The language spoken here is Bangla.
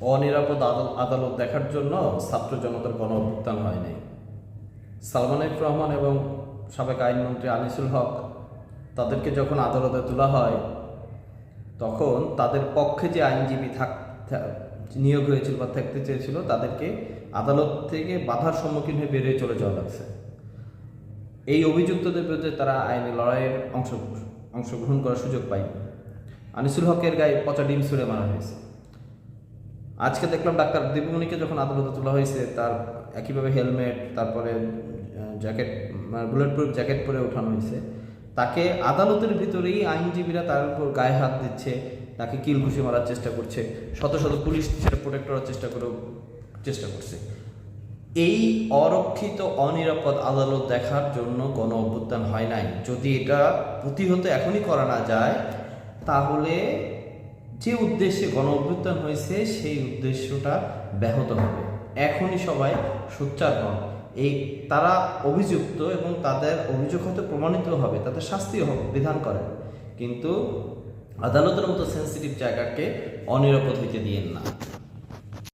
অনিরাপদ আদাল- আদালত দেখার জন্য ছাত্র জনতার গণ অভ্যুত্থান হয়নি। সালমান এফ রহমান এবং সাবেক আইনমন্ত্রী আনিসুল হক তাদেরকে যখন আদালতে তোলা হয়, তখন তাদের পক্ষে যে আইনজীবী থাক নিয়োগ হয়েছিল বা থাকতে চেয়েছিল, তাদেরকে আদালত থেকে বাধার সম্মুখীন হয়ে বেরিয়ে চলে যাওয়া লাগছে। এই অভিযুক্তদের বিরুদ্ধে তারা আইনি লড়াইয়ের অংশ, অংশগ্রহণ করার সুযোগ পায়নি। আনিসুল হকের গায়ে পচা ডিম ছুঁড়ে মারা হয়েছে। আজকে দেখলাম ডাক্তার দীপমণিকে যখন আদালতে তোলা হয়েছে, তার একইভাবে হেলমেট, তারপরে জ্যাকেট বুলেট প্রুফ জ্যাকেট পরে ওঠানো হয়েছে। তাকে আদালতের ভিতরেই আইনজীবীরা তার উপর গায়ে হাত দিচ্ছে, তাকে কিল ঘুষি মারার চেষ্টা করছে, শত শত পুলিশ প্রোটেক্ট করার চেষ্টা করেও, চেষ্টা করছে। এই অরক্ষিত, অনিরাপদ আদালত দেখার জন্য গণ অভ্যুত্থান হয় নাই। যদি এটা প্রতিহত এখনই করা না যায়, তাহলে যে উদ্দেশ্যে গণ অভ্যুত্থান হয়েছে, সেই উদ্দেশ্যটা ব্যাহত হবে। এখনই সবাই সোচ্চার হন। এই তারা অভিযুক্ত এবং তাদের অভিযোগ হয়তো প্রমাণিত হবে, তাদের শাস্তিও হবে, বিধান করেন। কিন্তু আদালতের মতো সেন্সিটিভ জায়গাকে অনিরাপদ হইতে দিয়েন না।